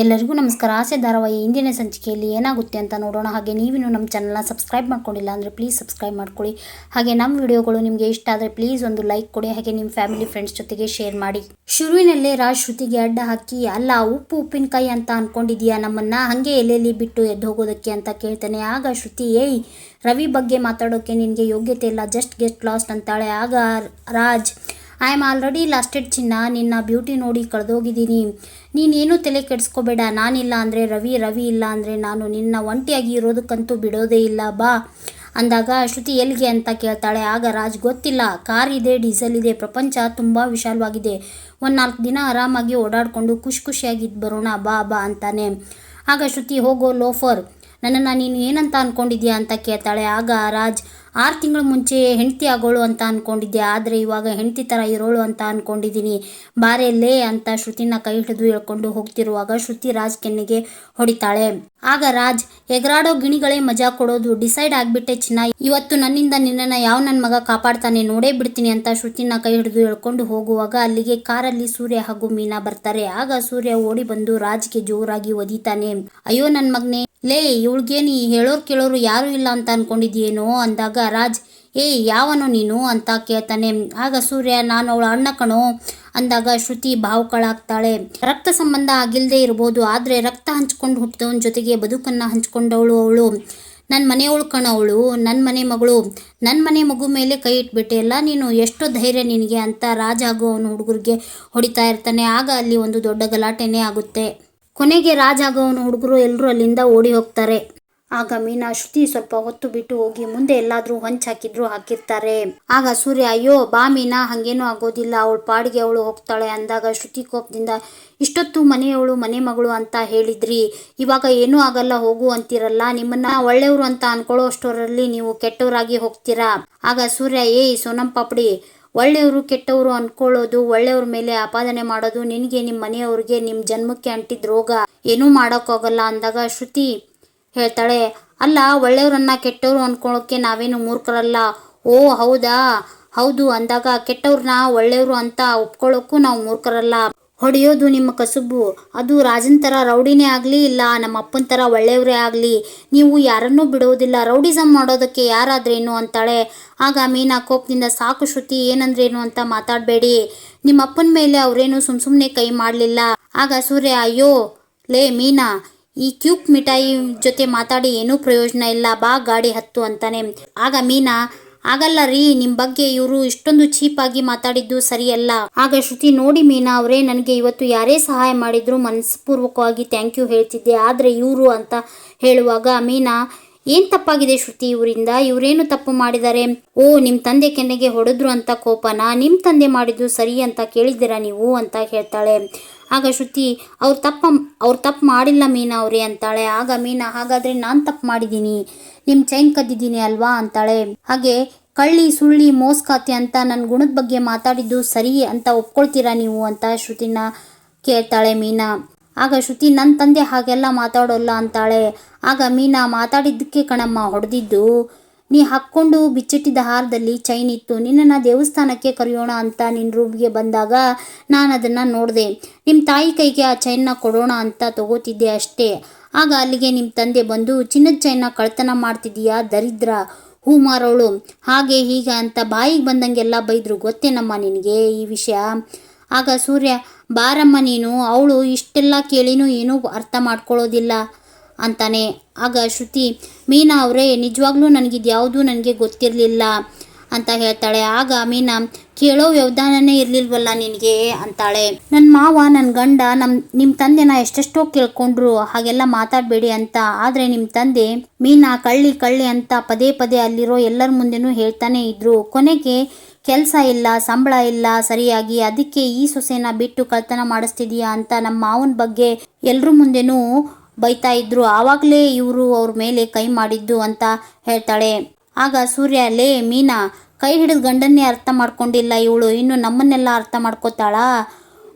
ಎಲ್ಲರಿಗೂ ನಮಸ್ಕಾರ. ಆಸೆ ಧಾರಾವಾಹಿ ಇಂದಿನ ಸಂಚಿಕೆಯಲ್ಲಿ ಏನಾಗುತ್ತೆ ಅಂತ ನೋಡೋಣ. ಹಾಗೆ ನೀವೇನು ನಮ್ಮ ಚಾನಲ್ನ ಸಬ್ಸ್ಕ್ರೈಬ್ ಮಾಡ್ಕೊಂಡಿಲ್ಲ ಅಂದರೆ ಪ್ಲೀಸ್ ಸಬ್ಸ್ಕ್ರೈಬ್ ಮಾಡ್ಕೊಳ್ಳಿ. ಹಾಗೆ ನಮ್ಮ ವಿಡಿಯೋಗಳು ನಿಮಗೆ ಇಷ್ಟ ಆದರೆ ಪ್ಲೀಸ್ ಒಂದು ಲೈಕ್ ಕೊಡಿ. ಹಾಗೆ ನಿಮ್ಮ ಫ್ಯಾಮಿಲಿ ಫ್ರೆಂಡ್ಸ್ ಜೊತೆಗೆ ಶೇರ್ ಮಾಡಿ. ಶುರುವಿನಲ್ಲೇ ರಾಜ್ ಶ್ರುತಿಗೆ ಅಡ್ಡ ಹಾಕಿ, ಅಲ್ಲ, ಉಪ್ಪು, ಉಪ್ಪಿನಕಾಯಿ ಅಂತ ಅಂದ್ಕೊಂಡಿದ್ಯಾ ನಮ್ಮನ್ನ? ಹಾಗೆ ಎಲ್ಲೆಲ್ಲಿ ಬಿಟ್ಟು ಎದ್ದು ಹೋಗೋದಕ್ಕೆ ಅಂತ ಕೇಳ್ತಾನೆ. ಆಗ ಶ್ರುತಿ, ಏಯ್, ರವಿ ಬಗ್ಗೆ ಮಾತಾಡೋಕೆ ನಿನಗೆ ಯೋಗ್ಯತೆ ಇಲ್ಲ. ಜಸ್ಟ್ ಗೆಸ್ಟ್ ಲಾಸ್ಟ್ ಅಂತಾಳೆ. ಆಗ Raj I am already lasted ಚಿನ್ನ. ನಿನ್ನ ಬ್ಯೂಟಿ ನೋಡಿ ಕಳೆದೋಗಿದ್ದೀನಿ. ನೀನೇನು ತಲೆ ಕೆಡಿಸ್ಕೋಬೇಡ. ನಾನಿಲ್ಲ ಅಂದರೆ ರವಿ ರವಿ ಇಲ್ಲ ಅಂದರೆ ನಾನು. ನಿನ್ನ ಒಂಟಿಯಾಗಿ ಇರೋದಕ್ಕಂತೂ ಬಿಡೋದೇ ಇಲ್ಲ. ಬಾ. ಅಂದಾಗ ಶ್ರುತಿ ಎಲ್ಲಿಗೆ ಅಂತ ಕೇಳ್ತಾಳೆ. ಆಗ ರಾಜ್, ಗೊತ್ತಿಲ್ಲ. ಕಾರ್ ಇದೆ, ಡೀಸೆಲ್ ಇದೆ. ಪ್ರಪಂಚ ತುಂಬ ವಿಶಾಲವಾಗಿದೆ. ಒಂದು ನಾಲ್ಕು ದಿನ ಆರಾಮಾಗಿ ಓಡಾಡಿಕೊಂಡು ಖುಷಿ ಖುಷಿಯಾಗಿದ್ದು ಬರೋಣ. ಬಾ ಬಾ, ಅಂತಾನೆ. ಆಗ ಶ್ರುತಿ, ಹೋಗೋ, ಲೋಫರ್. ನನ್ನನ್ನು ನೀನು ಏನಂತ ಅಂದ್ಕೊಂಡಿದ್ಯಾ ಅಂತ ಕೇಳ್ತಾಳೆ. ಆಗ ರಾಜ್, ಆರು ತಿಂಗಳ ಮುಂಚೆ ಹೆಂಡತಿ ಆಗೋಳು ಅಂತ ಅಂದ್ಕೊಂಡಿದ್ದೆ ಆದರೆ ಇವಾಗ ಹೆಂಡತಿ ಥರ ಇರೋಳು ಅಂತ ಅಂದ್ಕೊಂಡಿದ್ದೀನಿ ಬಾರೆಲ್ಲೇ ಅಂತ ಶ್ರುತಿನ ಕೈ ಹಿಡಿದು ಹೇಳ್ಕೊಂಡು ಹೋಗ್ತಿರುವಾಗ ಶ್ರುತಿ ರಾಜ್ ಕೆನ್ನೆಗೆ ಹೊಡಿತಾಳೆ. ಆಗ ರಾಜ್, ಎಗರಾಡೋ ಗಿಣಿಗಳೇ ಮಜಾ ಕೊಡೋದು, ಡಿಸೈಡ್ ಆಗಿಬಿಟ್ಟೆ, ಚಿನ್ನ, ಇವತ್ತು ನನ್ನಿಂದ ನಿನ್ನನ್ನು ಯಾವ ನನ್ನ ಮಗ ಕಾಪಾಡ್ತಾನೆ, ನೋಡೇ ಬಿಡ್ತೀನಿ ಅಂತ ಶ್ರುತಿನ ಕೈ ಹಿಡಿದು ಹೇಳ್ಕೊಂಡು ಹೋಗುವಾಗ ಅಲ್ಲಿಗೆ ಕಾರಲ್ಲಿ ಸೂರ್ಯ ಹಾಗೂ ಮೀನಾ ಬರ್ತಾರೆ. ಆಗ ಸೂರ್ಯ ಓಡಿ ಬಂದು ರಾಜ್ಗೆ ಜೋರಾಗಿ ಒದಿತಾನೆ. ಅಯ್ಯೋ ನನ್ನ ಮಗನೇ ಲೇ, ಇವಳಿಗೇನು ಹೇಳೋರು ಕೇಳೋರು ಯಾರೂ ಇಲ್ಲ ಅಂತ ಅಂದ್ಕೊಂಡಿದ್ಯೇನೋ ಅಂದಾಗ ರಾಜ್ ಏಯ್ ಯಾವನು ನೀನು? ಅಂತ ಕೇಳ್ತಾನೆ. ಆಗ ಸೂರ್ಯ, ನಾನು ಅವಳ ಅಣ್ಣ ಕಣೋ, ಅಂದಾಗ ಶ್ರುತಿ ಭಾವುಕಳಾಗ್ತಾಳೆ. ರಕ್ತ ಸಂಬಂಧ ಆಗಿಲ್ಲದೆ ಇರ್ಬೋದು, ಆದರೆ ರಕ್ತ ಹಂಚ್ಕೊಂಡು ಹುಟ್ಟಿದವನ ಜೊತೆಗೆ ಬದುಕನ್ನು ಹಂಚ್ಕೊಂಡವಳು ಅವಳು. ನನ್ನ ಮನೆಯವಳು ಕಣವಳು ನನ್ನ ಮನೆ ಮಗಳು. ನನ್ನ ಮನೆ ಮಗು ಮೇಲೆ ಕೈ ಇಟ್ಬಿಟ್ಟೆ, ಎಲ್ಲ ನೀನು ಎಷ್ಟು ಧೈರ್ಯ ನಿನಗೆ ಅಂತ ರಾಜ ಹಾಗೂ ಅವನು ಹುಡುಗರಿಗೆ ಹೊಡಿತಾ ಇರ್ತಾನೆ. ಆಗ ಅಲ್ಲಿ ಒಂದು ದೊಡ್ಡ ಗಲಾಟೆನೇ ಆಗುತ್ತೆ. ಕೊನೆಗೆ ರಾಜ ಹಾಗೂ ಹುಡುಗರು ಎಲ್ಲರೂ ಅಲ್ಲಿಂದ ಓಡಿ ಹೋಗ್ತಾರೆ. ಆಗ ಮೀನಾ ಶ್ರುತಿ ಸ್ವಲ್ಪ ಹೊತ್ತು ಬಿಟ್ಟು ಹೋಗಿ ಮುಂದೆ ಎಲ್ಲಾದ್ರೂ ಹೊಂಚ್ ಹಾಕಿದ್ರು ಹಾಕಿರ್ತಾರೆ. ಆಗ ಸೂರ್ಯ, ಅಯ್ಯೋ, ಬಾ ಮೀನಾ, ಹಂಗೇನು ಆಗೋದಿಲ್ಲ. ಅವಳ ಪಾಡಿಗೆ ಅವಳು ಹೋಗ್ತಾಳೆ ಅಂದಾಗ ಶ್ರುತಿ ಕೋಪದಿಂದ, ಇಷ್ಟೊತ್ತು ಮನೆಯವಳು, ಮನೆ ಮಗಳು ಅಂತ ಹೇಳಿದ್ರಿ. ಇವಾಗ ಏನೂ ಆಗಲ್ಲ, ಹೋಗು ಅಂತಿರಲ್ಲ. ನಿಮ್ಮನ್ನ ಒಳ್ಳೆಯವರು ಅಂತ ಅನ್ಕೊಳ್ಳೋ ಅಷ್ಟೋರಲ್ಲಿ ನೀವು ಕೆಟ್ಟವರಾಗಿ ಹೋಗ್ತೀರಾ? ಆಗ ಸೂರ್ಯ, ಏಯ್, ಸೋನಂ ಪಾಪಡಿ ಒಳ್ಳೆಯವರು ಕೆಟ್ಟವರು ಅನ್ಕೊಳ್ಳೋದು, ಒಳ್ಳೆಯವ್ರ ಮೇಲೆ ಆಪಾದನೆ ಮಾಡೋದು, ನಿನಗೆ ನಿಮ್ಮ ಮನೆಯವ್ರಿಗೆ ನಿಮ್ಮ ಜನ್ಮಕ್ಕೆ ಅಂಟಿದ ರೋಗ ಏನೂ ಮಾಡೋಕ್ಕಾಗಲ್ಲ ಅಂದಾಗ ಶ್ರುತಿ ಹೇಳ್ತಾಳೆ, ಅಲ್ಲ, ಒಳ್ಳೆಯವ್ರನ್ನ ಕೆಟ್ಟವರು ಅನ್ಕೊಳ್ಳೋಕೆ ನಾವೇನು ಮೂರ್ಖರಲ್ಲ? ಓ, ಹೌದಾ? ಹೌದು, ಅಂದಾಗ, ಕೆಟ್ಟವ್ರನ್ನ ಒಳ್ಳೆಯವರು ಅಂತ ಒಪ್ಕೊಳ್ಳೋಕ್ಕೂ ನಾವು ಮೂರ್ಖರಲ್ಲ. ಹೊಡೆಯೋದು ನಿಮ್ಮ ಕಸುಬು. ಅದು ರಾಜನ್ ಥರ ರೌಡಿನೇ ಆಗಲಿ ಇಲ್ಲ ನಮ್ಮ ಅಪ್ಪನ ಥರ ಒಳ್ಳೆಯವರೇ ಆಗಲಿ. ನೀವು ಯಾರನ್ನೂ ಬಿಡೋದಿಲ್ಲ. ರೌಡಿಸಮ್ ಮಾಡೋದಕ್ಕೆ ಯಾರಾದ್ರೇನು ಅಂತಾಳೆ? ಆಗ ಮೀನಾ ಕೋಪದಿಂದ ಸಾಕು ಶ್ರುತಿ ಏನಂದ್ರೇನು ಅಂತ ಮಾತಾಡಬೇಡಿ. ನಿಮ್ಮ ಅಪ್ಪನ ಮೇಲೆ ಅವರೇನು ಸುಮ್ ಸುಮ್ಮನೆ ಕೈ ಮಾಡಲಿಲ್ಲ. ಆಗ ಸೂರ್ಯ, ಅಯ್ಯೋ, ಲೇ ಮೀನಾ, ಈ ಕ್ಯೂಕ್ ಮಿಠಾಯಿ ಜೊತೆ ಮಾತಾಡಿ ಏನೂ ಪ್ರಯೋಜನ ಇಲ್ಲ. ಬಾ, ಗಾಡಿ ಹತ್ತು ಅಂತಾನೆ. ಆಗ ಮೀನಾ ಆಗಲ್ಲ ರೀ ನಿಮ್ಮ ಬಗ್ಗೆ ಇವರು ಇಷ್ಟೊಂದು ಚೀಪಾಗಿ ಮಾತಾಡಿದ್ದು ಸರಿಯಲ್ಲ. ಆಗ ಶ್ರುತಿ, ನೋಡಿ ಮೀನಾ ಅವರೇ, ನನಗೆ ಇವತ್ತು ಯಾರೇ ಸಹಾಯ ಮಾಡಿದ್ರು ಮನಸ್ಪೂರ್ವಕವಾಗಿ ಥ್ಯಾಂಕ್ ಯು ಹೇಳ್ತಿದ್ದೆ. ಆದರೆ ಇವರು ಅಂತ ಹೇಳುವಾಗ, ಮೀನಾ, ಏನ್ ತಪ್ಪಾಗಿದೆ ಶ್ರುತಿ ಇವರಿಂದ? ಇವರೇನು ತಪ್ಪು ಮಾಡಿದ್ದಾರೆ? ಓ ನಿಮ್ಮ ತಂದೆ ಕೆನ್ನೆಗೆ ಹೊಡೆದ್ರು ಅಂತ ಕೋಪನ? ನಿಮ್ಮ ತಂದೆ ಮಾಡಿದ್ದು ಸರಿ ಅಂತ ಕೇಳಿದ್ದೀರಾ ನೀವು? ಅಂತ ಹೇಳ್ತಾಳೆ. ಆಗ ಶ್ರುತಿ, ಅವ್ರು ತಪ್ಪ, ಅವ್ರು ತಪ್ಪು ಮಾಡಿಲ್ಲ ಮೀನಾ ಅವರೇ ಅಂತಾಳೆ. ಆಗ ಮೀನಾ, ಹಾಗಾದ್ರೆ ನಾನು ತಪ್ಪು ಮಾಡಿದ್ದೀನಿ. ನಿಮ್ಮ ಚೈನ್ ಕದ್ದಿದ್ದೀನಿ ಅಲ್ವಾ ಅಂತಾಳೆ. ಹಾಗೆ, ಕಳ್ಳಿ, ಸುಳ್ಳಿ ಮೋಸ್ಕಾತಿ ಅಂತ ನನ್ನ ಗುಣದ ಬಗ್ಗೆ ಮಾತಾಡಿದ್ದು ಸರಿ ಅಂತ ಒಪ್ಕೊಳ್ತೀರಾ ನೀವು? ಅಂತ ಶ್ರುತಿನ ಕೇಳ್ತಾಳೆ ಮೀನಾ. ಆಗ ಶ್ರುತಿ ನನ್ನ ತಂದೆ ಹಾಗೆಲ್ಲ ಮಾತಾಡೋಲ್ಲ ಅಂತಾಳೆ. ಆಗ ಮೀನಾ, ಮಾತಾಡಿದ್ದಕ್ಕೆ ಕಣಮ್ಮ, ಹೊಡೆದಿದ್ದು, ನೀ ಹಾಕ್ಕೊಂಡು ಬಿಚ್ಚಿಟ್ಟಿದ್ದ ಹಾರದಲ್ಲಿ ಚೈನ್ ಇತ್ತು. ನಿನ್ನನ್ನು ದೇವಸ್ಥಾನಕ್ಕೆ ಕರೆಯೋಣ ಅಂತ ನಿನ್ನ ರೂಮ್ಗೆ ಬಂದಾಗ ನಾನು ಅದನ್ನು ನೋಡಿದೆ. ನಿಮ್ಮ ತಾಯಿ ಕೈಗೆ ಆ ಚೈನ್ನ ಕೊಡೋಣ ಅಂತ ತಗೋತಿದ್ದೆ ಅಷ್ಟೇ. ಆಗ ಅಲ್ಲಿಗೆ ನಿಮ್ಮ ತಂದೆ ಬಂದು, ಚಿನ್ನದ ಚೈನ ಕಳ್ತನ ಮಾಡ್ತಿದ್ದೀಯಾ ದರಿದ್ರ ಹೂ ಮಾರೋಳು ಹಾಗೆ ಹೀಗೆ ಅಂತ ಬಾಯಿಗೆ ಬಂದಂಗೆಲ್ಲ ಬೈದರು. ಗೊತ್ತೇನಮ್ಮ ನಿನಗೆ ಈ ವಿಷಯ? ಆಗ ಸೂರ್ಯ, ಬಾರಮ್ಮ ನೀನು, ಅವಳು ಇಷ್ಟೆಲ್ಲ ಕೇಳಿನೂ ಏನೂ ಅರ್ಥ ಮಾಡ್ಕೊಳ್ಳೋದಿಲ್ಲ ಅಂತಾನೆ. ಆಗ ಶ್ರುತಿ, ಮೀನಾ ಅವರೇ, ನಿಜವಾಗ್ಲೂ ನನಗಿದು ಯಾವುದೂ ನನಗೆ ಗೊತ್ತಿರಲಿಲ್ಲ. ಅಂತ ಹೇಳ್ತಾಳೆ. ಆಗ ಮೀನಾ ಕೇಳೋ ವ್ಯವಧಾನನೇ ಇರ್ಲಿಲ್ವಲ್ಲ ನಿನಗೆ? ಅಂತಾಳೆ. ನನ್ನ ಮಾವ ನನ್ನ ಗಂಡ ನಮ್ಮ ನಿಮ್ಮ ತಂದೆನ ಎಷ್ಟೆಷ್ಟೋ ಕೇಳ್ಕೊಂಡ್ರು. ಹಾಗೆಲ್ಲ ಮಾತಾಡಬೇಡಿ ಅಂತ. ಆದರೆ ನಿಮ್ಮ ತಂದೆ ಮೀನಾ, ಕಳ್ಳಿ ಕಳ್ಳಿ ಅಂತ ಪದೇ ಪದೇ ಅಲ್ಲಿರೋ ಎಲ್ಲರ ಮುಂದೆನೂ ಹೇಳ್ತಾನೆ ಇದ್ರು. ಕೊನೆಗೆ ಕೆಲಸ ಇಲ್ಲ, ಸಂಬಳ ಇಲ್ಲ, ಸರಿಯಾಗಿ. ಅದಕ್ಕೆ ಈ ಸೊಸೆನ ಬಿಟ್ಟು ಕಳ್ತನ ಮಾಡಿಸ್ತಿದೀಯಾ ಅಂತ ನಮ್ಮ ಮಾವನ ಬಗ್ಗೆ ಎಲ್ರ ಮುಂದೆನೂ ಬೈತಾ ಇದ್ರು. ಆವಾಗಲೇ ಇವರು ಅವ್ರ ಮೇಲೆ ಕೈ ಮಾಡಿದ್ದು ಅಂತ ಹೇಳ್ತಾಳೆ. ಆಗ ಸೂರ್ಯ, ಲೇ, ಮೀನಾ, ಕೈ ಹಿಡಿದು ಗಂಡನ್ನೇ ಅರ್ಥ ಮಾಡ್ಕೊಂಡಿಲ್ಲ ಇವಳು, ಇನ್ನು ನಮ್ಮನ್ನೆಲ್ಲ ಅರ್ಥ ಮಾಡ್ಕೋತಾಳಾ?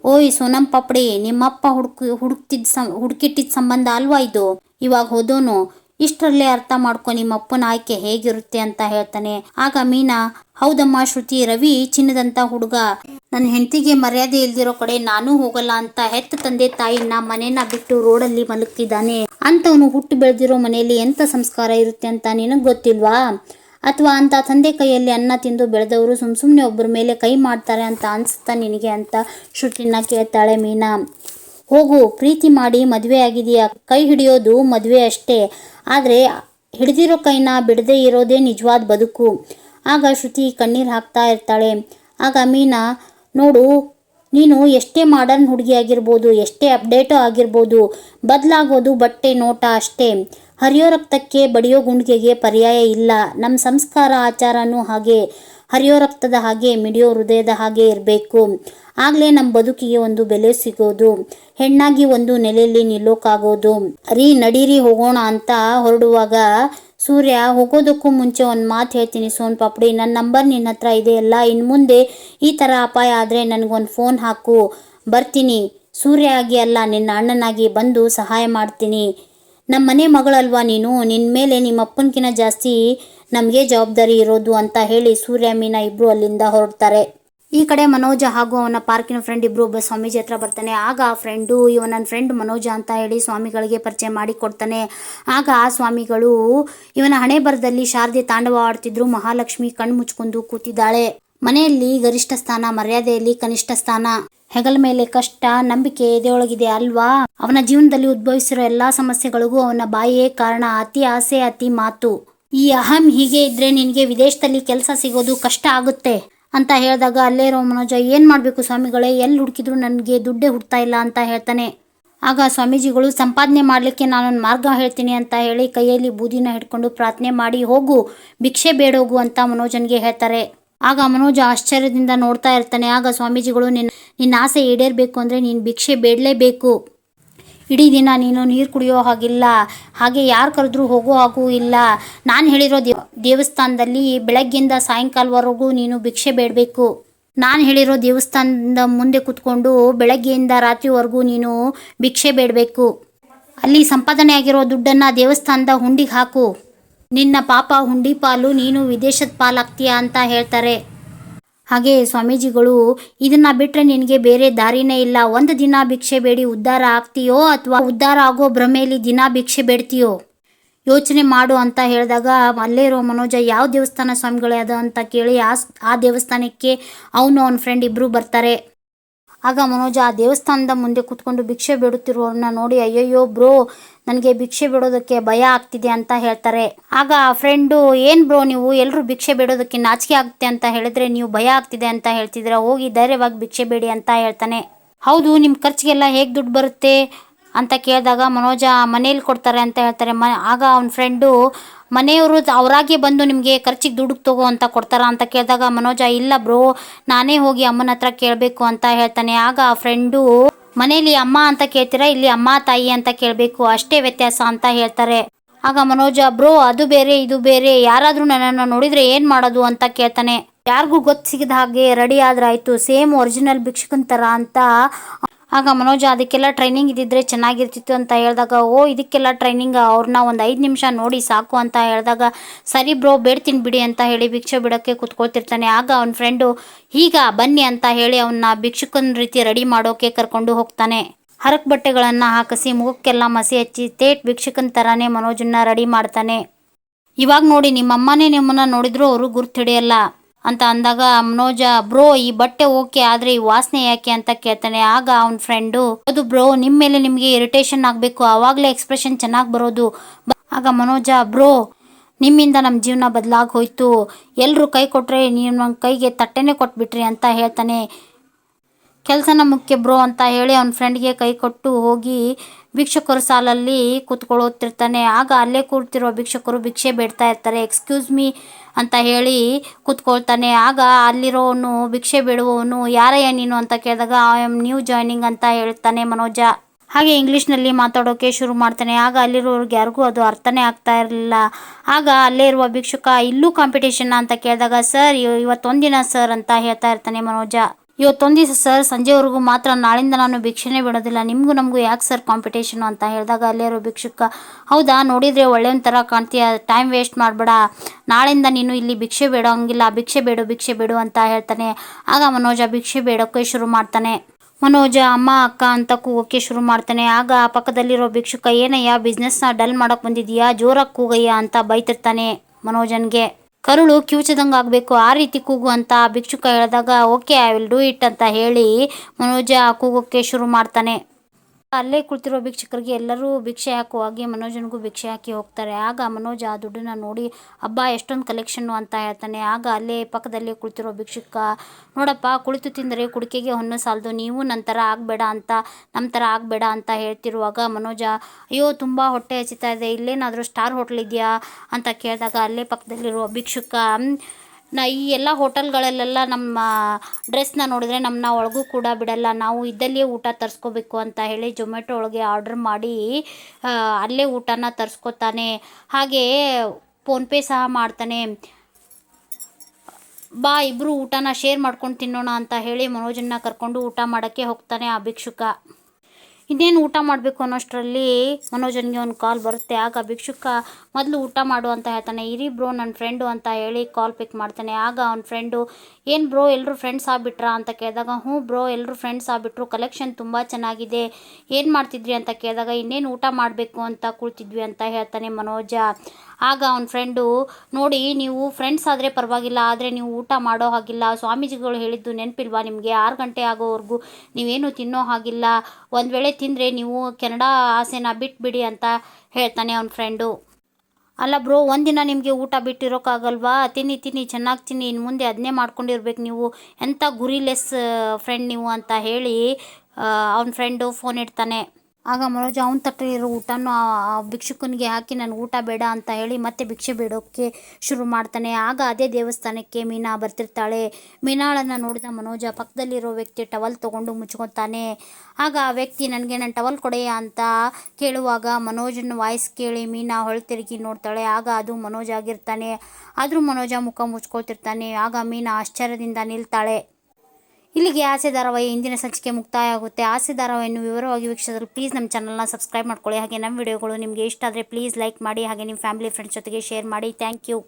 ಓಯ್, ಸೋನಂ ಪಾಪಡಿ, ನಿಮ್ಮಪ್ಪ ಹುಡುಕ್, ಹುಡುಕ್ತಿದ್ದ ಸಂ, ಹುಡುಕಿಟ್ಟಿದ್ದ ಸಂಬಂಧ ಅಲ್ವಾ ಇದು? ಇವಾಗ ಹೋದೋನು ಇಷ್ಟರಲ್ಲೇ ಅರ್ಥ ಮಾಡ್ಕೊ ನಿಮ್ಮ ಅಪ್ಪನ ಆಯ್ಕೆ ಹೇಗಿರುತ್ತೆ ಅಂತ ಹೇಳ್ತಾನೆ. ಆಗ ಮೀನಾ, ಹೌದಮ್ಮ ಶ್ರುತಿ, ರವಿ ಚಿನ್ನದಂತ ಹುಡುಗ. ನನ್ನ ಹೆಂಡತಿಗೆ ಮರ್ಯಾದೆ ಇಲ್ದಿರೋ ಕಡೆ ನಾನು ಹೋಗಲ್ಲ ಅಂತ ಹೆತ್ತ ತಂದೆ ತಾಯಿನ ಮನೇನ ಬಿಟ್ಟು ರೋಡಲ್ಲಿ ಮಲಗ್ತಿದ್ದಾನೆ. ಅಂತವನು ಹುಟ್ಟು ಬೆಳೆದಿರೋ ಮನೆಯಲ್ಲಿ ಎಂತ ಸಂಸ್ಕಾರ ಇರುತ್ತೆ ಅಂತ ನಿನಗೆ ಗೊತ್ತಿಲ್ವಾ? ಅಥವಾ ಅಂತ ತಂದೆ ಕೈಯಲ್ಲಿ ಅನ್ನ ತಿಂದು ಬೆಳೆದವರು ಸುಮ್ ಸುಮ್ನೆ ಒಬ್ಬರ ಮೇಲೆ ಕೈ ಮಾಡ್ತಾರೆ ಅಂತ ಅನ್ಸುತ್ತಾ ನಿನಗೆ? ಅಂತ ಶ್ರುತಿನ ಕೇಳ್ತಾಳೆ ಮೀನಾ. ಹೋಗು, ಪ್ರೀತಿ ಮಾಡಿ ಮದುವೆ ಆಗಿದೆಯಾ ಕೈ ಹಿಡಿಯೋದು ಮದುವೆ ಅಷ್ಟೇ. ಆದರೆ ಹಿಡಿದಿರೋ ಕೈನ ಬಿಡದೇ ಇರೋದೇ ನಿಜವಾದ ಬದುಕು. ಆಗ ಶ್ರುತಿ ಕಣ್ಣೀರು ಹಾಕ್ತಾ ಇರ್ತಾಳೆ. ಆಗ ಮೀನಾ, ನೋಡು, ನೀನು ಎಷ್ಟೇ ಮಾಡರ್ನ್ ಹುಡುಗಿ ಆಗಿರ್ಬೋದು, ಎಷ್ಟೇ ಅಪ್ಡೇಟು ಆಗಿರ್ಬೋದು, ಬದಲಾಗೋದು ಬಟ್ಟೆ ನೋಟ ಅಷ್ಟೇ. ಹರಿಯೋ ರಕ್ತಕ್ಕೆ ಬಡಿಯೋ ಗುಂಡಿಗೆಗೆ ಪರ್ಯಾಯ ಇಲ್ಲ. ನಮ್ಮ ಸಂಸ್ಕಾರ ಆಚಾರನೂ ಹಾಗೆ. ಹರಿಯೋ ರಕ್ತದ ಹಾಗೆ, ಮಿಡಿಯೋ ಹೃದಯದ ಹಾಗೆ ಇರಬೇಕು. ಆಗಲೇ ನಮ್ಮ ಬದುಕಿಗೆ ಒಂದು ಬೆಲೆ ಸಿಗೋದು. ಹೆಣ್ಣಾಗಿ ಒಂದು ನೆಲೆಯಲ್ಲಿ ನಿಲ್ಲೋಕ್ಕಾಗೋದು ರೀ, ನಡೀರಿ, ಹೋಗೋಣ ಅಂತ ಹೊರಡುವಾಗ ಸೂರ್ಯ, ಹೋಗೋದಕ್ಕೂ ಮುಂಚೆ ಒಂದು ಮಾತು ಹೇಳ್ತೀನಿ ಸೋನ್ ಪಾಪಡಿ. ನನ್ನ ನಂಬರ್ ನಿನ್ನ ಹತ್ರ ಇದೆಯಲ್ಲ ಇನ್ನು ಮುಂದೆ ಈ ಥರ ಅಪಾಯ ಆದರೆ ನನಗೊಂದು ಫೋನ್ ಹಾಕು. ಬರ್ತೀನಿ. ಸೂರ್ಯ ಆಗಿ ಅಲ್ಲ, ನಿನ್ನ ಅಣ್ಣನಾಗಿ ಬಂದು ಸಹಾಯ ಮಾಡ್ತೀನಿ. ನಮ್ಮ ಮನೆ ಮಗಳಲ್ವಾ ನೀನು? ನಿನ್ನ ಮೇಲೆ ನಿಮ್ಮ ಅಪ್ಪನಕಿನ ಜಾಸ್ತಿ ನಮಗೆ ಜವಾಬ್ದಾರಿ ಇರೋದು ಅಂತ ಹೇಳಿ ಸೂರ್ಯ, ಮೀನಾ ಇಬ್ರು ಅಲ್ಲಿಂದ ಹೊರಡ್ತಾರೆ. ಈ ಕಡೆ ಮನೋಜ ಹಾಗೂ ಅವನ ಪಾರ್ಕಿನ ಫ್ರೆಂಡ್ ಇಬ್ರು ಒಬ್ಬ ಸ್ವಾಮೀಜಿ ಹತ್ರ ಬರ್ತಾನೆ. ಆಗ ಆ ಫ್ರೆಂಡು ಇವ ನನ್ನ ಫ್ರೆಂಡ್ ಮನೋಜ ಅಂತ ಹೇಳಿ ಸ್ವಾಮಿಗಳಿಗೆ ಪರಿಚಯ ಮಾಡಿ ಕೊಡ್ತಾನೆ. ಆಗ ಆ ಸ್ವಾಮಿಗಳು ಇವನ ಹಣೆ ಬರದಲ್ಲಿ ಶಾರದೆ ತಾಂಡವ ಆಡ್ತಿದ್ರು. ಮಹಾಲಕ್ಷ್ಮಿ ಕಣ್ಣು ಮುಚ್ಕೊಂಡು ಕೂತಿದ್ದಾಳೆ. ಮನೆಯಲ್ಲಿ ಗರಿಷ್ಠ ಸ್ಥಾನ, ಮರ್ಯಾದೆಯಲ್ಲಿ ಕನಿಷ್ಠ ಸ್ಥಾನ. ಹೆಗಲ ಮೇಲೆ ಕಷ್ಟ, ನಂಬಿಕೆ ಎದೆಯೊಳಗಿದೆ ಅಲ್ವಾ? ಅವನ ಜೀವನದಲ್ಲಿ ಉದ್ಭವಿಸಿರೋ ಎಲ್ಲಾ ಸಮಸ್ಯೆಗಳಿಗೂ ಅವನ ಬಾಯಿಯೇ ಕಾರಣ. ಅತಿ ಆಸೆ, ಅತಿ ಮಾತು. ಈ ಅಹಂ ಹೀಗೆ ಇದ್ರೆ ನಿನಗೆ ವಿದೇಶದಲ್ಲಿ ಕೆಲಸ ಸಿಗೋದು ಕಷ್ಟ ಆಗುತ್ತೆ ಅಂತ ಹೇಳಿದಾಗ ಅಲ್ಲೇ ಇರೋ ಮನೋಜ, ಏನು ಮಾಡಬೇಕು ಸ್ವಾಮಿಗಳೇ? ಎಲ್ಲಿ ಹುಡುಕಿದ್ರು ನನಗೆ ದುಡ್ಡೇ ಹುಡ್ತಾ ಇಲ್ಲ ಅಂತ ಹೇಳ್ತಾನೆ. ಆಗ ಸ್ವಾಮೀಜಿಗಳು, ಸಂಪಾದನೆ ಮಾಡಲಿಕ್ಕೆ ನಾನೊಂದು ಮಾರ್ಗ ಹೇಳ್ತೀನಿ ಅಂತ ಹೇಳಿ ಕೈಯಲ್ಲಿ ಬೂದಿನ ಹಿಡ್ಕೊಂಡು ಪ್ರಾರ್ಥನೆ ಮಾಡಿ, ಹೋಗು, ಭಿಕ್ಷೆ ಬೇಡೋಗು ಅಂತ ಮನೋಜನ್ಗೆ ಹೇಳ್ತಾರೆ. ಆಗ ಮನೋಜ ಆಶ್ಚರ್ಯದಿಂದ ನೋಡ್ತಾ ಇರ್ತಾನೆ. ಆಗ ಸ್ವಾಮೀಜಿಗಳು ನಿನ್ನ ನಿನ್ನ ಆಸೆ ಈಡೇರಬೇಕು ಅಂದರೆ ನೀನು ಭಿಕ್ಷೆ ಬೇಡಲೇಬೇಕು. ಇಡೀ ದಿನ ನೀನು ನೀರು ಕುಡಿಯೋ ಹಾಗಿಲ್ಲ, ಹಾಗೆ ಯಾರು ಕರೆದ್ರೂ ಹೋಗೋ ಹಾಗೂ ಇಲ್ಲ. ನಾನು ಹೇಳಿರೋ ದೇವ್, ದೇವಸ್ಥಾನದಲ್ಲಿ ಬೆಳಗ್ಗಿಂದ ಸಾಯಂಕಾಲವರೆಗೂ ನೀನು ಭಿಕ್ಷೆ ಬೇಡಬೇಕು. ನಾನು ಹೇಳಿರೋ ದೇವಸ್ಥಾನದ ಮುಂದೆ ಕೂತ್ಕೊಂಡು ಬೆಳಗ್ಗೆಯಿಂದ ರಾತ್ರಿವರೆಗೂ ನೀನು ಭಿಕ್ಷೆ ಬೇಡಬೇಕು. ಅಲ್ಲಿ ಸಂಪಾದನೆ ಆಗಿರೋ ದುಡ್ಡನ್ನು ದೇವಸ್ಥಾನದ ಹುಂಡಿಗೆ ಹಾಕು. ನಿನ್ನ ಪಾಪ ಹುಂಡಿ ಪಾಲು ನೀನು ವಿದೇಶದ ಪಾಲಾಗ್ತೀಯಾ ಅಂತ ಹೇಳ್ತಾರೆ. ಹಾಗೆ ಸ್ವಾಮೀಜಿಗಳು, ಇದನ್ನ ಬಿಟ್ರೆ ನಿನಗೆ ಬೇರೆ ದಾರಿನೇ ಇಲ್ಲ. ಒಂದು ದಿನ ಭಿಕ್ಷೆ ಬೇಡಿ, ಉದ್ಧಾರ ಆಗ್ತೀಯೋ ಅಥವಾ ಉದ್ಧಾರ ಆಗೋ ಭ್ರಮೆಯಲ್ಲಿ ದಿನ ಭಿಕ್ಷೆ ಬೇಡ್ತೀಯೋ? ಯೋಚನೆ ಮಾಡು ಅಂತ ಹೇಳಿದಾಗ, ಅಲ್ಲೇ ಇರೋ ಮನೋಜ, ಯಾವ ದೇವಸ್ಥಾನ ಸ್ವಾಮಿಗಳೇ ಅದ ಅಂತ ಕೇಳಿ, ಆ ಆ ದೇವಸ್ಥಾನಕ್ಕೆ ಅವನು ಅವನ ಫ್ರೆಂಡ್ ಇಬ್ಬರು ಬರ್ತಾರೆ. ಆಗ ಮನೋಜ ಆ ದೇವಸ್ಥಾನದ ಮುಂದೆ ಕೂತ್ಕೊಂಡು ಭಿಕ್ಷೆ ಬಿಡುತ್ತಿರುವವ್ರನ್ನ ನೋಡಿ, ಅಯ್ಯಯ್ಯೋ ಬ್ರೋ, ನನಗೆ ಭಿಕ್ಷೆ ಬಿಡೋದಕ್ಕೆ ಭಯ ಆಗ್ತಿದೆ ಅಂತ ಹೇಳ್ತಾರೆ. ಆಗ ಆ ಫ್ರೆಂಡು ಏನು ಬ್ರೋ ನೀವು? ಎಲ್ಲರೂ ಭಿಕ್ಷೆ ಬೇಡೋದಕ್ಕೆ ನಾಚಿಕೆ ಆಗುತ್ತೆ ಅಂತ ಹೇಳಿದ್ರೆ ನೀವು ಭಯ ಆಗ್ತಿದೆ ಅಂತ ಹೇಳ್ತಿದ್ರೆ ಹೋಗಿ ಧೈರ್ಯವಾಗಿ ಭಿಕ್ಷೆ ಬೇಡಿ ಅಂತ ಹೇಳ್ತಾನೆ. ಹೌದು ನಿಮ್ಮ ಖರ್ಚಿಗೆಲ್ಲ ಹೇಗೆ ದುಡ್ಡು ಬರುತ್ತೆ? ಅಂತ ಕೇಳಿದಾಗ ಮನೋಜ, ಮನೇಲಿ ಕೊಡ್ತಾರೆ ಅಂತ ಹೇಳ್ತಾರೆ. ಮ ಆಗ ಅವನ ಫ್ರೆಂಡು ಮನೆಯವರು ಅವರಾಗೆ ಬಂದು ನಿಮಗೆ ಖರ್ಚಿಗೆ ದುಡ್ಡು ತಗೋ ಅಂತ ಕೊಡ್ತಾರಾ? ಅಂತ ಕೇಳಿದಾಗ ಮನೋಜ, ಇಲ್ಲ ಬ್ರೋ, ನಾನೇ ಹೋಗಿ ಅಮ್ಮನ ಹತ್ರ ಕೇಳಬೇಕು ಅಂತ ಹೇಳ್ತಾನೆ. ಆಗ ಆ ಫ್ರೆಂಡು ಮನೇಲಿ ಅಮ್ಮ ಅಂತ ಕೇಳ್ತೀರಾ? ಇಲ್ಲಿ ಅಮ್ಮ, ತಾಯಿ ಅಂತ ಕೇಳಬೇಕು. ಅಷ್ಟೇ ವ್ಯತ್ಯಾಸ ಅಂತ ಹೇಳ್ತಾರೆ. ಆಗ ಮನೋಜ, ಬ್ರೋ, ಅದು ಬೇರೆ, ಇದು ಬೇರೆ. ಯಾರಾದರೂ ನನ್ನನ್ನು ನೋಡಿದ್ರೆ ಏನು ಮಾಡೋದು? ಅಂತ ಕೇಳ್ತಾನೆ. ಯಾರಿಗೂ ಗೊತ್ತು ಸಿಗದ ಹಾಗೆ ರೆಡಿ ಆದ್ರಾಯ್ತು. ಸೇಮ್ ಒರಿಜಿನಲ್ ಭಿಕ್ಷುಕನ್ ಅಂತ ಆಗ ಮನೋಜ, ಅದಕ್ಕೆಲ್ಲ ಟ್ರೈನಿಂಗ್ ಇದ್ದಿದ್ರೆ ಚೆನ್ನಾಗಿರ್ತಿತ್ತು ಅಂತ ಹೇಳಿದಾಗ, ಓ, ಇದಕ್ಕೆಲ್ಲ ಟ್ರೈನಿಂಗ್ ಅವ್ರನ್ನ ಒಂದು ಐದು ನಿಮಿಷ ನೋಡಿ ಸಾಕು ಅಂತ ಹೇಳಿದಾಗ, ಸರಿ ಬ್ರೋ, ಬೇಡ್ತೀನಿ ಬಿಡಿ ಅಂತ ಹೇಳಿ ಭಿಕ್ಷೆ ಬಿಡೋಕ್ಕೆ ಕೂತ್ಕೊಳ್ತಿರ್ತಾನೆ. ಆಗ ಅವನ ಫ್ರೆಂಡು ಈಗ ಬನ್ನಿ ಅಂತ ಹೇಳಿ ಅವನ್ನ ಭಿಕ್ಷುಕನ ರೀತಿ ರೆಡಿ ಮಾಡೋಕೆ ಕರ್ಕೊಂಡು ಹೋಗ್ತಾನೆ. ಹರಕ್ ಬಟ್ಟೆಗಳನ್ನು ಹಾಕಿಸಿ, ಮುಖಕ್ಕೆಲ್ಲ ಮಸಿ ಹಚ್ಚಿ, ತೇಟ್ ಭಿಕ್ಷುಕನ ಥರನೇ ಮನೋಜನ್ನ ರೆಡಿ ಮಾಡ್ತಾನೆ. ಇವಾಗ ನೋಡಿ ನಿಮ್ಮಮ್ಮನೇ ನಿಮ್ಮನ್ನ ನೋಡಿದ್ರು ಅವರು ಗುರ್ತು ಅಂತ ಅಂದಾಗ ಮನೋಜ, ಬ್ರೋ, ಈ ಬಟ್ಟೆ ಓಕೆ, ಆದ್ರೆ ಈ ವಾಸನೆ ಯಾಕೆ ಅಂತ ಕೇಳ್ತಾನೆ. ಆಗ ಅವನ ಫ್ರೆಂಡು ಅದು ಬ್ರೋ ನಿಮ್ಮ ಮೇಲೆ ನಿಮಗೆ ಇರಿಟೇಷನ್ ಆಗಬೇಕು. ಆವಾಗಲೇ ಎಕ್ಸ್ಪ್ರೆಷನ್ ಚೆನ್ನಾಗಿ ಬರೋದು. ಆಗ ಮನೋಜ, ಬ್ರೋ, ನಿಮ್ಮಿಂದ ನಮ್ಮ ಜೀವನ ಬದಲಾಗಿ ಹೋಯ್ತು ಎಲ್ಲರೂ ಕೈ ಕೊಟ್ರೆ ನೀವು ನನ್ನ ಕೈಗೆ ತಟ್ಟೆನೆ ಕೊಟ್ಬಿಟ್ರಿ ಅಂತ ಹೇಳ್ತಾನೆ. ಕೆಲಸನ ಮುಖ್ಯ ಬ್ರೋ ಅಂತ ಹೇಳಿ ಅವನ ಫ್ರೆಂಡ್ಗೆ ಕೈ ಕೊಟ್ಟು ಹೋಗಿ ಭಿಕ್ಷುಕರ ಸಾಲಲ್ಲಿ ಕೂತ್ಕೊಳ್ಳುತ್ತಿರ್ತಾನೆ. ಆಗ ಅಲ್ಲೇ ಕೂರ್ತಿರೋ ಭಿಕ್ಷಕರು ಭಿಕ್ಷೆ ಬೇಡ್ತಾ ಇರ್ತಾರೆ. ಎಕ್ಸ್ಕ್ಯೂಸ್ ಮೀ ಅಂತ ಹೇಳಿ ಕೂತ್ಕೊಳ್ತಾನೆ. ಆಗ ಅಲ್ಲಿರೋವನು ಭಿಕ್ಷೆ ಬೇಡುವವನು, ಯಾರಯ್ಯ ನೀನು? ಅಂತ ಕೇಳಿದಾಗ ಐ ಆಮ್ ನ್ಯೂ ಜಾಯ್ನಿಂಗ್ ಅಂತ ಹೇಳ್ತಾನೆ ಮನೋಜ. ಹಾಗೆ ಇಂಗ್ಲೀಷ್ನಲ್ಲಿ ಮಾತಾಡೋಕೆ ಶುರು ಮಾಡ್ತಾನೆ. ಆಗ ಅಲ್ಲಿರೋರಿಗೆ ಯಾರಿಗೂ ಅದು ಅರ್ಥನೇ ಆಗ್ತಾ ಇರಲಿಲ್ಲ. ಆಗ ಅಲ್ಲೇ ಇರುವ ಭಿಕ್ಷುಕ ಇಲ್ಲೂ ಕಾಂಪಿಟೇಷನ್ ಅಂತ ಕೇಳಿದಾಗ ಸರ್ ಇವತ್ತೊಂದಿನ ಸರ್ ಅಂತ ಹೇಳ್ತಾ ಇರ್ತಾನೆ ಮನೋಜ. ಇವತ್ತೊಂದು ದಿವಸ ಸರ್, ಸಂಜೆವರೆಗೂ ಮಾತ್ರ ನಾಳಿಂದ ನಾನು ಭಿಕ್ಷೆನೇ ಬಿಡೋದಿಲ್ಲ. ನಿಮಗೂ ನಮಗೂ ಯಾಕೆ ಸರ್ ಕಾಂಪಿಟೇಷನು ಅಂತ ಹೇಳಿದಾಗ ಅಲ್ಲಿರೋ ಭಿಕ್ಷುಕ, ಹೌದಾ, ನೋಡಿದರೆ ಒಳ್ಳೆ ಥರ ಕಾಣ್ತೀಯ ಟೈಮ್ ವೇಸ್ಟ್ ಮಾಡಬೇಡ. ನಾಳಿಂದ ನೀನು ಇಲ್ಲಿ ಭಿಕ್ಷೆ ಬೇಡೋಂಗಿಲ್ಲ. ಭಿಕ್ಷೆ ಬೇಡು ಭಿಕ್ಷೆ ಬೇಡು ಅಂತ ಹೇಳ್ತಾನೆ. ಆಗ ಮನೋಜ ಭಿಕ್ಷೆ ಬೇಡೋಕ್ಕೆ ಶುರು ಮಾಡ್ತಾನೆ. ಮನೋಜ, ಅಮ್ಮ, ಅಕ್ಕ ಅಂತ ಕೂಗೋಕ್ಕೆ ಶುರು ಮಾಡ್ತಾನೆ. ಆಗ ಆ ಪಕ್ಕದಲ್ಲಿರೋ ಭಿಕ್ಷುಕ, ಏನಯ್ಯ ಬಿಸ್ನೆಸ್ನ ಡಲ್ ಮಾಡೋಕೆ ಬಂದಿದೀಯಾ ಜೋರಾಗಿ ಕೂಗಯ್ಯ ಅಂತ ಬೈತಿರ್ತಾನೆ ಮನೋಜನ್ಗೆ. ಕರುಳು ಕಿವುಚದಂಗೆ ಆಗಬೇಕು. ಆ ರೀತಿ ಕೂಗು ಅಂತ ಭಿಕ್ಷುಕ ಹೇಳಿದಾಗ, okay I will do it ಅಂತ ಹೇಳಿ ಮನೋಜ ಕೂಗೋಕ್ಕೆ ಶುರು ಮಾಡ್ತಾನೆ. ಅಲ್ಲೇ ಕುಳಿತಿರೋ ಭಿಕ್ಷುಕರಿಗೆ ಎಲ್ಲರೂ ಭಿಕ್ಷೆ ಹಾಕುವಾಗೆ ಮನೋಜನಿಗೂ ಭಿಕ್ಷೆ ಹಾಕಿ ಹೋಗ್ತಾರೆ. ಆಗ ಮನೋಜ ಆ ದುಡ್ಡನ್ನ ನೋಡಿ ಹಬ್ಬ ಎಷ್ಟೊಂದು ಕಲೆಕ್ಷನ್ನು ಅಂತ ಹೇಳ್ತಾನೆ. ಆಗ ಅಲ್ಲೇ ಪಕ್ಕದಲ್ಲಿ ಕುಳಿತಿರೋ ಭಿಕ್ಷುಕ, ನೋಡಪ್ಪ, ಕುಳಿತು ತಿಂದರೆ ಕುಡಿಕೆಗೆ ಹೊನ್ನ ಸಾಲದು, ನೀವು ಥರ ಆಗಬೇಡ ಅಂತ ನಮ್ಮ ಥರ ಆಗಬೇಡ ಅಂತ ಹೇಳ್ತಿರುವಾಗ ಮನೋಜ, ಅಯ್ಯೋ, ತುಂಬ ಹೊಟ್ಟೆ ಹಸಿತಾ ಇದೆ. ಇಲ್ಲೇನಾದರೂ ಸ್ಟಾರ್ ಹೋಟ್ಲ್ ಇದೆಯಾ? ಅಂತ ಕೇಳಿದಾಗ ಅಲ್ಲೇ ಪಕ್ಕದಲ್ಲಿರುವ ಭಿಕ್ಷುಕ ನಾ ಈ ಎಲ್ಲ ಹೋಟೆಲ್ಗಳಲ್ಲೆಲ್ಲ ನಮ್ಮ ಡ್ರೆಸ್ನ ನೋಡಿದರೆ ನಮ್ಮನ್ನ ಒಳಗೂ ಕೂಡ ಬಿಡಲ್ಲ. ನಾವು ಇದ್ದಲ್ಲಿಯೇ ಊಟ ತರಿಸ್ಕೋಬೇಕು ಅಂತ ಹೇಳಿ ಜೊಮ್ಯಾಟೊ ಒಳಗೆ ಆರ್ಡ್ರ್ ಮಾಡಿ ಅಲ್ಲೇ ಊಟನ ತರಿಸ್ಕೊತಾನೆ. ಹಾಗೆ ಫೋನ್ಪೇ ಸಹ ಮಾಡ್ತಾನೆ. ಬಾ ಇಬ್ಬರು ಊಟನ ಶೇರ್ ಮಾಡ್ಕೊಂಡು ತಿನ್ನೋಣ ಅಂತ ಹೇಳಿ ಮನೋಜನ್ನ ಕರ್ಕೊಂಡು ಊಟ ಮಾಡೋಕ್ಕೆ ಹೋಗ್ತಾನೆ ಆ ಇನ್ನೇನು ಊಟ ಮಾಡಬೇಕು ಅನ್ನೋಷ್ಟರಲ್ಲಿ ಮನೋಜನ್ಗೆ ಒಂದು ಕಾಲ್ ಬರುತ್ತೆ. ಆಗ ಭಿಕ್ಷುಕ, ಮೊದಲು ಊಟ ಮಾಡು ಅಂತ ಹೇಳ್ತಾನೆ. ಇರಿ ಬ್ರೋ ನನ್ನ ಫ್ರೆಂಡು ಅಂತ ಹೇಳಿ ಕಾಲ್ ಪಿಕ್ ಮಾಡ್ತಾನೆ. ಆಗ ಅವ್ನ ಫ್ರೆಂಡು ಏನು ಬ್ರೋ ಎಲ್ಲರೂ ಫ್ರೆಂಡ್ಸ್ ಆಗ್ಬಿಟ್ರಾ? ಅಂತ ಕೇಳಿದಾಗ, ಹ್ಞೂ ಬ್ರೋ ಎಲ್ಲರೂ ಫ್ರೆಂಡ್ಸ್ ಆಗ್ಬಿಟ್ರು. ಕಲೆಕ್ಷನ್ ತುಂಬ ಚೆನ್ನಾಗಿದೆ. ಏನು ಮಾಡ್ತಿದ್ರಿ? ಅಂತ ಕೇಳಿದಾಗ, ಇನ್ನೇನು ಊಟ ಮಾಡಬೇಕು ಅಂತ ಕೂಳ್ತಿದ್ವಿ ಅಂತ ಹೇಳ್ತಾನೆ ಮನೋಜ. ಆಗ ಅವನ ಫ್ರೆಂಡು ನೋಡಿ, ನೀವು ಫ್ರೆಂಡ್ಸ್ ಆದರೆ ಪರವಾಗಿಲ್ಲ. ಆದರೆ ನೀವು ಊಟ ಮಾಡೋ ಹಾಗಿಲ್ಲ. ಸ್ವಾಮೀಜಿಗಳು ಹೇಳಿದ್ದು ನೆನಪಿಲ್ವಾ ನಿಮಗೆ? ಆರು ಗಂಟೆ ಆಗೋವರೆಗೂ ನೀವೇನು ತಿನ್ನೋ ಹಾಗಿಲ್ಲ. ಒಂದು ವೇಳೆ ತಿಂದರೆ ನೀವು ಕೆನಡಾ ಆಸೆನ ಬಿಟ್ಬಿಡಿ ಅಂತ ಹೇಳ್ತಾನೆ ಅವನ ಫ್ರೆಂಡು ಅಲ್ಲ ಬ್ರೋ ಒಂದಿನ ನಿಮಗೆ ಊಟ ಬಿಟ್ಟಿರೋಕ್ಕಾಗಲ್ವಾ ತಿನ್ನಿ ತಿನ್ನಿ, ಚೆನ್ನಾಗಿ ತಿನ್ನಿ. ಇನ್ನು ಮುಂದೆ ಅದನ್ನೇ ಮಾಡ್ಕೊಂಡಿರ್ಬೇಕು ನೀವು. ಎಂಥ ಗುರಿಲೆಸ್ ಫ್ರೆಂಡ್ ನೀವು ಅಂತ ಹೇಳಿ ಅವನ ಫ್ರೆಂಡು ಫೋನ್ ಇಡ್ತಾನೆ. ಆಗ ಮನೋಜ, ಅವನ ತಟ್ಟೆಲಿರೋ ಊಟನೂ, ಆ ಆ ಭಿಕ್ಷುಕನಿಗೆ ಹಾಕಿ ನಾನು ಊಟ ಬೇಡ ಅಂತ ಹೇಳಿ ಮತ್ತೆ ಭಿಕ್ಷೆ ಬೇಡೋಕ್ಕೆ ಶುರು ಮಾಡ್ತಾನೆ. ಆಗ ಅದೇ ದೇವಸ್ಥಾನಕ್ಕೆ ಮೀನಾ ಬರ್ತಿರ್ತಾಳೆ. ಮೀನಾಳನ್ನು ನೋಡಿದ ಮನೋಜ ಪಕ್ಕದಲ್ಲಿರೋ ವ್ಯಕ್ತಿ ಟವಲ್ ತೊಗೊಂಡು ಮುಚ್ಕೊತಾನೆ. ಆಗ ಆ ವ್ಯಕ್ತಿ, ನನಗೆ ನನ್ನ ಟವಲ್ ಕೊಡೆಯ ಅಂತ ಕೇಳುವಾಗ ಮನೋಜನ ವಾಯ್ಸ್ ಕೇಳಿ ಮೀನಾ ಹೊಳ್ತಿರುಗಿ ನೋಡ್ತಾಳೆ. ಆಗ ಅದು ಮನೋಜ್ ಆಗಿರ್ತಾನೆ. ಆದರೂ ಮನೋಜ ಮುಖ ಮುಚ್ಕೊಳ್ತಿರ್ತಾನೆ. ಆಗ ಮೀನಾ ಆಶ್ಚರ್ಯದಿಂದ ನಿಲ್ತಾಳೆ. ಇಲ್ಲಿಗೆ ಆಸೆ ಧಾರಾವಾಹಿ ಇಂದಿನ ಸಂಚಿಕೆ ಮುಕ್ತಾಯ ಆಗುತ್ತೆ ಆಸೆ ಧಾರಾವಾಹಿಯನ್ನು ವಿವರವಾಗಿ ವೀಕ್ಷಿಸಲು ಪ್ಲೀಸ್ ನಮ್ಮ ಚಾನಲ್ನ ಸಬ್ಸ್ಕ್ರೈಬ್ ಮಾಡ್ಕೊಳ್ಳಿ. ಹಾಗೆ ನಮ್ಮ ವಿಡಿಯೋಗಳು ನಿಮಗೆ ಇಷ್ಟ ಆದರೆ ಪ್ಲೀಸ್ ಲೈಕ್ ಮಾಡಿ, ಹಾಗೆ ನಿಮ್ಮ ಫ್ಯಾಮಿಲಿ ಫ್ರೆಂಡ್ಸ್ ಜೊತೆಗೆ ಶೇರ್ ಮಾಡಿ. Thank you